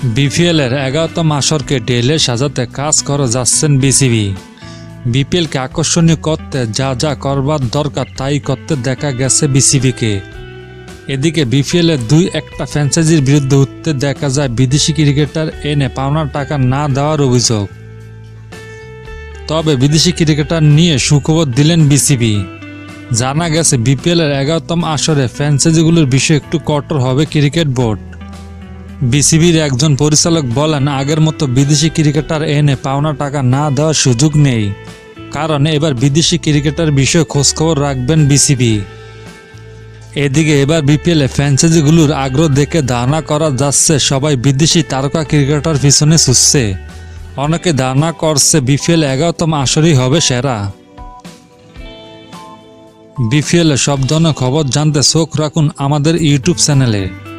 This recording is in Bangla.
বিপিএলের এগারোতম আসরকে ডেলে সাজাতে কাজ করে যাচ্ছেন বিসিবি। বিপিএলকে আকর্ষণীয় করতে যা যা করবার দরকার তাই করতে দেখা গেছে বিসিবিকে। এদিকে বিপিএলের দুই একটা ফ্র্যাঞ্চাইজির বিরুদ্ধে উঠতে দেখা যায় বিদেশি ক্রিকেটার এনে পাওনা টাকা না দেওয়ার অভিযোগ। তবে বিদেশি ক্রিকেটার নিয়ে সুখবর দিলেন বিসিবি। জানা গেছে বিপিএলের এগারোতম আসরে ফ্র্যাঞ্চাইজিগুলোর বিষয়ে একটু কঠোর হবে ক্রিকেট বোর্ড। বিসিবির একজন পরিচালক বলেন, আগের মতো বিদেশি ক্রিকেটার এনে পাওনা টাকা না দেওয়ার সুযোগ নেই। কারণ এবার বিদেশি ক্রিকেটার বিষয়ে খোঁজখবর রাখবেন বিসিবি। এদিকে এবার বিপিএলে ফ্র্যাঞ্চাইজিগুলোর আগ্রহ দেখে ধারণা করা যাচ্ছে, সবাই বিদেশি তারকা ক্রিকেটার পিছনে ছুটছে। অনেকে ধারণা করছে বিপিএল এগারোতম আসরই হবে সেরা। বিপিএল সব ধরনের খবর জানতে চোখ রাখুন আমাদের ইউটিউব চ্যানেলে।